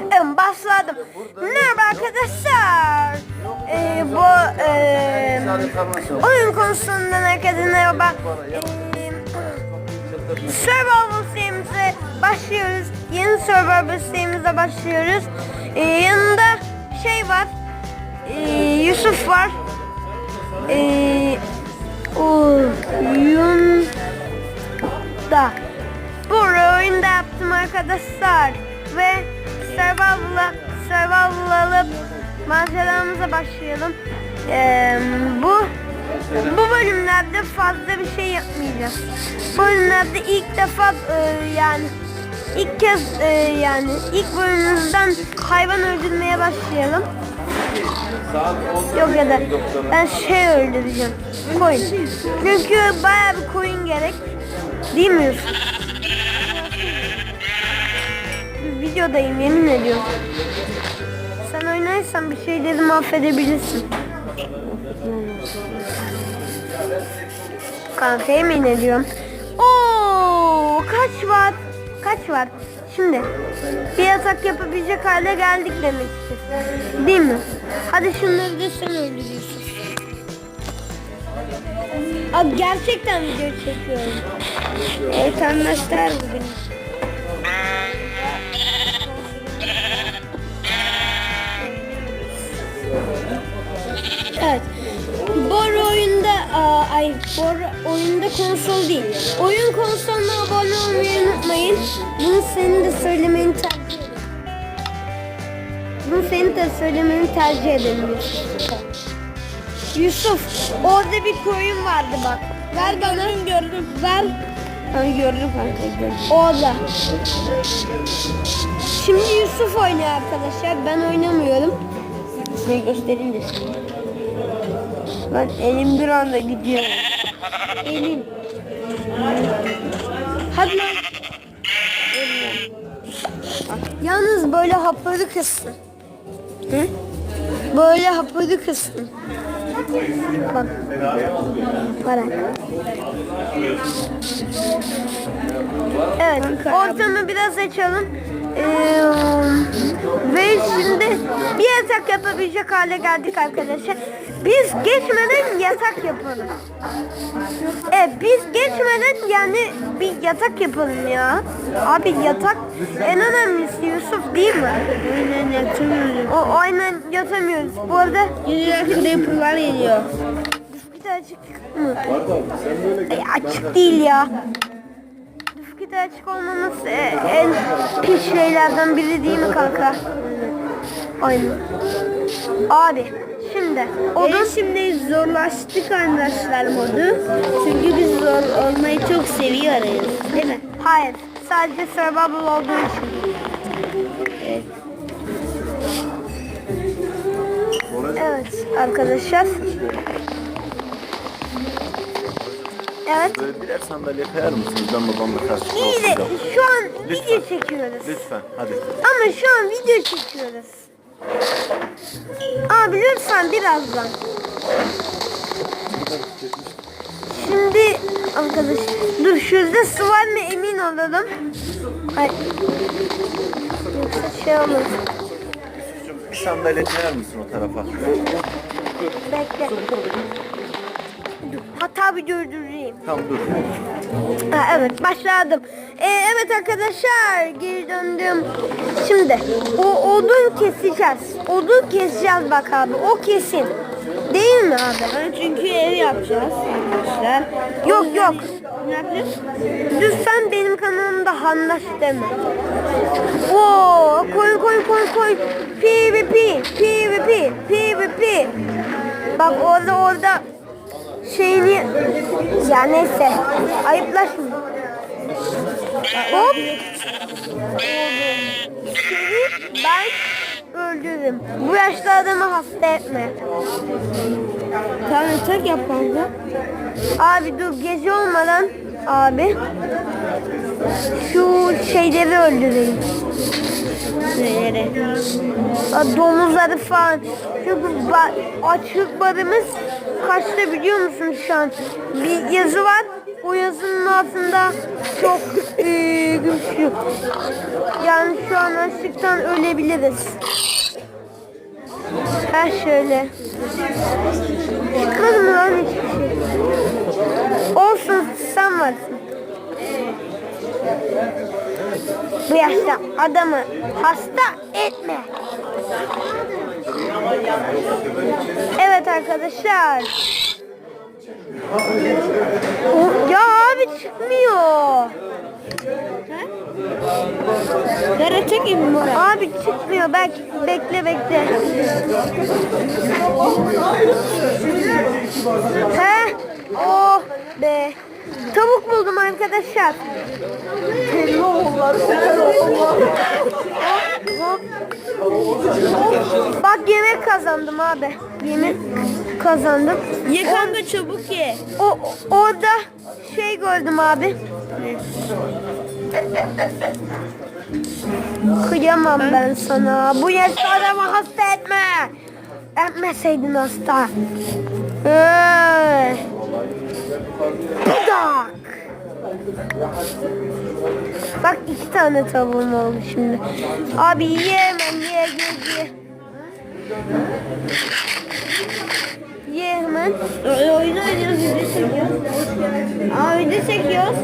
Evet başladım. Merhaba arkadaşlar. Ee, bu e, oyun konusundan herkese merhaba. Ee, Survival serimize başlıyoruz. Yeni Survival serimize başlıyoruz. Ee, yanında şey var. Ee, Yusuf var. Ee, oyun da bu oyunda yaptım arkadaşlar ve survival'a survival alıp maceramıza başlayalım. Ee, bu bu bölümlerde fazla bir şey yapmayacağız. Bu bölümlerde ilk defa e, yani ilk kez e, yani ilk bölümümüzden hayvan öldürmeye başlayalım. Yok ya da ben şey öldüreceğim. Koyun. Çünkü bayağı bir koyun gerek. Değil mi Yusuf? Videodayım yemin ediyorum. Sen oynarsan bir şeyleri mahvedebilirsin. Kanka yemin ediyorum. Oo kaç var? Kaç var? Şimdi bir yatak yapabilecek hale geldik demek. Değil mi? Hadi şunları da sen öldürüyorsun. Abi gerçekten video çekiyorum. Evet anlaştılar bugün. Ay Bor oyunda konsol değil. Oyun konsoluna abone olmayı unutmayın. Bunu senin de söylemeni tercih ederim. Bunu senin de söylemeni tercih ederim Yusuf. Orada bir koyun vardı bak. Ver bana. Gördüm gördüm. Ver. Ben gördüm kanka gördüm. Orada. Şimdi Yusuf oynuyor arkadaşlar. Ben oynamıyorum. Size göstereyim de size. Ben elim bir anda gidiyor. Elim. Hadi lan. Yalnız böyle hapları kıssın. Hı? Böyle hapları kıssın. Bak. Para. Evet, ortamı biraz açalım. Ee, ve şimdi bir yatak yapabilecek hale geldik arkadaşlar. Biz geçmeden yatak yapalım. Evet, biz geçmeden yani bir yatak yapalım ya. Abi yatak en önemlisi Yusuf değil mi? Aynen yatamıyoruz. O aynen yatamıyoruz. Bu arada Geliyor creeper'lar geliyor. bir de açık mı? Ay, açık değil ya. Düfkide açık olmaması e, en pis şeylerden biri değil mi kanka? Aynen. Abi şimdi Odun odun şimdi zorlaştık arkadaşlar modu. Çünkü biz zor olmayı çok seviyoruz. Değil mi? hayır sadece survival olduğu için. Evet. Evet arkadaşlar. Evet. Böyle birer sandalye koyar mısınız? Ben babamla karşı İyi de şu an Lütfen. video çekiyoruz. Lütfen hadi. Ama şu an video çekiyoruz. Abi lütfen birazdan. Şimdi arkadaş dur şurada su var mı emin olalım. Ay. Yoksa Şey olmaz. Bir sandalye koyar mısın o tarafa? Bekle. Dur, Hatta bir durdurayım. Tamam dur. Ha, evet başladım. Ee, evet arkadaşlar geri döndüm. Şimdi o odun keseceğiz. Odun keseceğiz bak abi. O kesin. Değil mi abi? Çünkü ev yapacağız arkadaşlar. Yok yok. Ne yapacağız? Lütfen benim kanalımda handaş deme. Oo, koy koy koy koy. PvP, PvP, PvP. Bak orada orada şeyini ya neyse ayıplaşma. Hop. Seni ben öldürürüm. Bu yaşta adamı hasta etme. Tamam yatak yap kanka. Abi dur gece olmadan abi şu şeyleri öldüreyim. Neleri? Domuzları falan. Çünkü ba- açlık barımız kaçta biliyor musun şu an? Bir yazı var. o yazının altında çok e, güçlü. Yani şu an açlıktan ölebiliriz. Ha şöyle. Çıkmadı mı lan hiçbir şey? Olsun sen varsın. Bu yaşta adamı hasta etme. Evet arkadaşlar. Ya abi çıkmıyor. Karate gibi mi? Abi çıkmıyor. Belki bekle bekle. He? Oh be. Tavuk buldum arkadaşlar. Bak yemek kazandım abi. Yemek kazandım. Ye kanka çabuk ye. O orada şey gördüm abi. Kıyamam ben sana. Bu yaşta adamı hasta etme. Etmeseydin hasta. Ee. Budak. Bak iki tane tavuğum oldu şimdi. Abi ye hemen ye ye ye. Ye hemen. Oyun oynuyoruz, video çekiyoruz. Aa video çekiyoruz.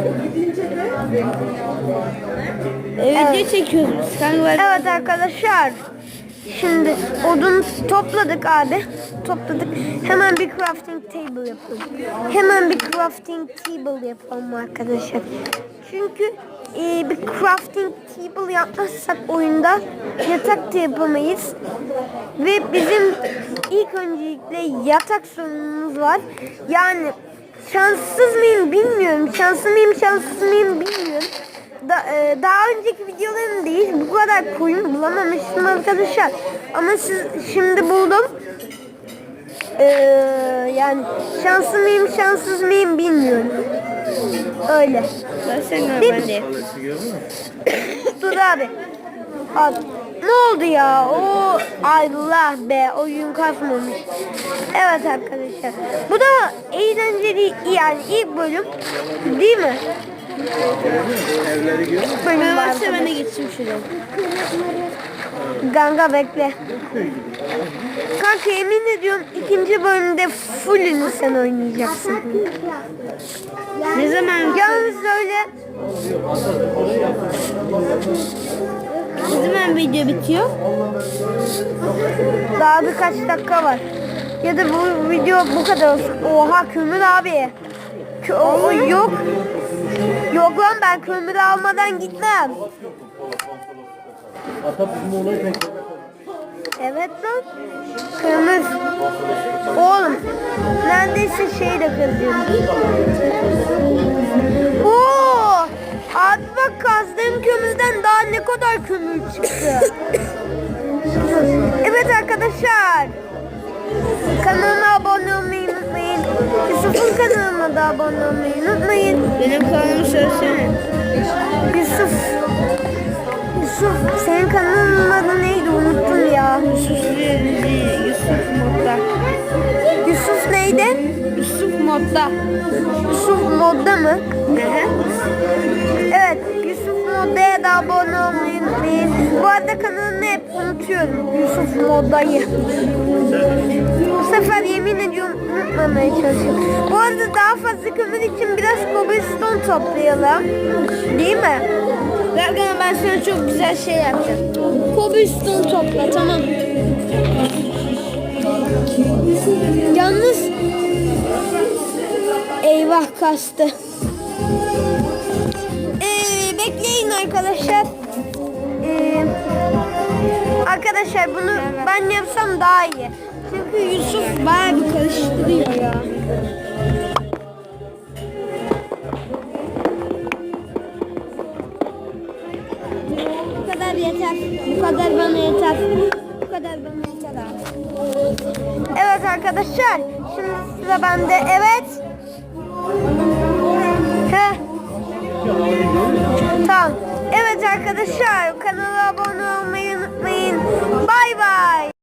E, video çekiyoruz Evet arkadaşlar. Şimdi odun topladık abi. Topladık. Hemen bir crafting table yapalım. Hemen bir crafting table yapalım arkadaşlar. Çünkü e, bir crafting table yapmazsak oyunda yatak da yapamayız. Ve bizim ilk öncelikle yatak sorunumuz var. Yani şanssız mıyım bilmiyorum. Şanslı mıyım şanssız mıyım bilmiyorum. Da, e, daha önceki videolarım değil bu kadar koyun bulamamıştım arkadaşlar. Ama siz şimdi buldum. Ee, yani şanslı mıyım şanssız mıyım bilmiyorum. Öyle. Ben. Dur abi. Abi. Ne oldu ya? O Allah be oyun kasmamış. Evet arkadaşlar. Bu da eğlenceli yani ilk bölüm değil mi? Ben var. varsa ben de geçeyim şuraya. Ganga bekle. Kanka yemin ediyorum ikinci bölümde fullünü sen oynayacaksın. Ne zaman? Yalnız öyle Ne zaman video bitiyor? daha birkaç dakika var. Ya da bu video bu kadar olsun. Oha kömür abi. Kö yok. Yok lan ben kömür almadan gitmem. Evet lan. Kömür. Oğlum. Neredeyse şey de kırıyorum. Oo! Abi bak kazdığım kömürden daha ne kadar kömür çıktı. evet arkadaşlar. Kanalıma abone olmayı. Yusuf'un kanalına da abone olmayı unutmayın. Benim kanalımı söylesene. Yusuf. Yusuf senin kanalın adı neydi unuttum ya. Yusuf Yusuf Yusuf Modda. Yusuf neydi? Yusuf Modda. Yusuf modda mı? Hı hı. Evet Yusuf Modda'ya da abone olmayı unutmayın. Bu arada kanalını hep unutuyorum. Yusuf Modda'yı. Bu sefer yemin ediyorum unutmamaya çalışıyorum. Bu arada daha fazla kömür için biraz cobblestone toplayalım. Değil mi? Gargana ben sana çok güzel şey yapacağım. Cobblestone topla tamam. Yalnız eyvah kastı. Arkadaşlar. Ee, arkadaşlar bunu ben yapsam daha iyi. Çünkü Yusuf Bayağı bir karıştırıyor ya. bu kadar yeter. Bu kadar bana yeter. Bu kadar bana yeter abi. Evet arkadaşlar. Şimdi sıra bende. Evet. Heh. Tamam. Evet arkadaşlar kanala abone olmayı unutmayın. Bay bay.